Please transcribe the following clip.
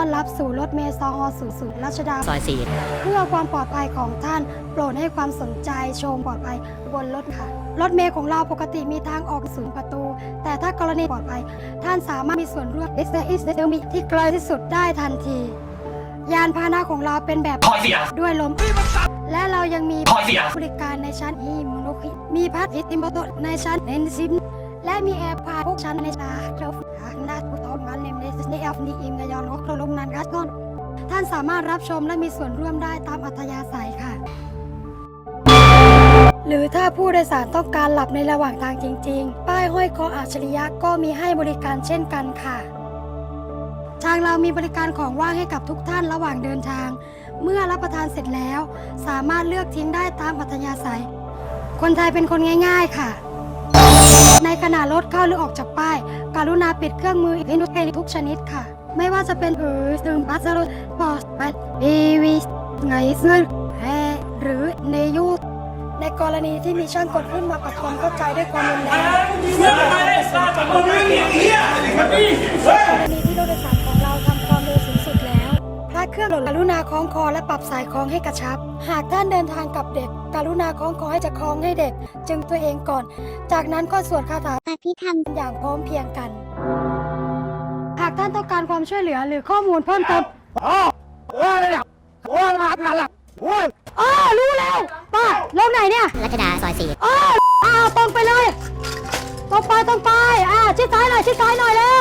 ต้อนรับสู่รถเมล์ซอฮอสู่สุรัชดา ซอยสี่เพื่อความปลอดภัยของท่าน โปรดให้ความสนใจชมปลอดภัยบนรถค่ะ รถเมล์ของเราปกติมีทางออกศูนย์ประตู แต่ถ้ากรณีปลอดภัย ท่านสามารถมีส่วนร่วม i s i s t e m ที่ไกลที่สุดได้ทันที ยานพาหนะของเราเป็นแบบถอยเสียด้วยลม และเรายังมีถอยเสียบริการในชั้นอีมโนคิมีพัดอิติมโตในชั้นเอนซิมและมีแอร์พาทุกชั้นในชั้นครั บหากนาทุกตอนงานเลมเนสในแอฟนีอิมกยอนล็อกลงนันกัสกอนท่านสามารถรับชมและมีส่วนร่วมได้ตามอัธยาศัยค่ะ หรือถ้าผู้โดยสารต้องการหลับในระหว่างทางจริง ๆ ป้ายห้อยคออัจฉริยะก็มีให้บริการเช่นกันค่ะ ทางเรามีบริการของว่างให้กับทุกท่านระหว่างเดินทาง เมื่อรับประทานเสร็จแล้ว สามารถเลือกทิ้งได้ตามอัธยาศัย คนไทยเป็นคนง่าย ๆค่ะ ในขณะ ดเข้าหรือออกจากป้าย กรุณาปิดเครื่องมืออินทุกทุกชนิดค่ะ ไม่ว่าจะเป็นเออซึมบัสรุปอสปัดเอวิสไงซึนแฮหรือเนยูในกรณีที่มีช่างกดขึ้นมาปรับความเข้าใจด้วยความรุนแรง รื่องหล่นกรุณาคล้องคอและปรับสายคล้องให้กระชับ หากท่านเดินทางกับเด็ก กรุณาคล้องคอให้จะคล้องให้เด็ก จึงตัวเองก่อน จากนั้นก็สวดคาถาอภิธรรมอย่างพร้อมเพรียงกัน หากท่านต้องการความช่วยเหลือหรือข้อมูลเพิ่มเติมอ๋อรู้แล้วป้าลงไหนเนี่ยรัชดาซอยสี่อ๋ออ่าตรงไปเลยตรงไปตรงไปอ่าชิดซ้ายหน่อยชิดซ้ายหน่อยเร็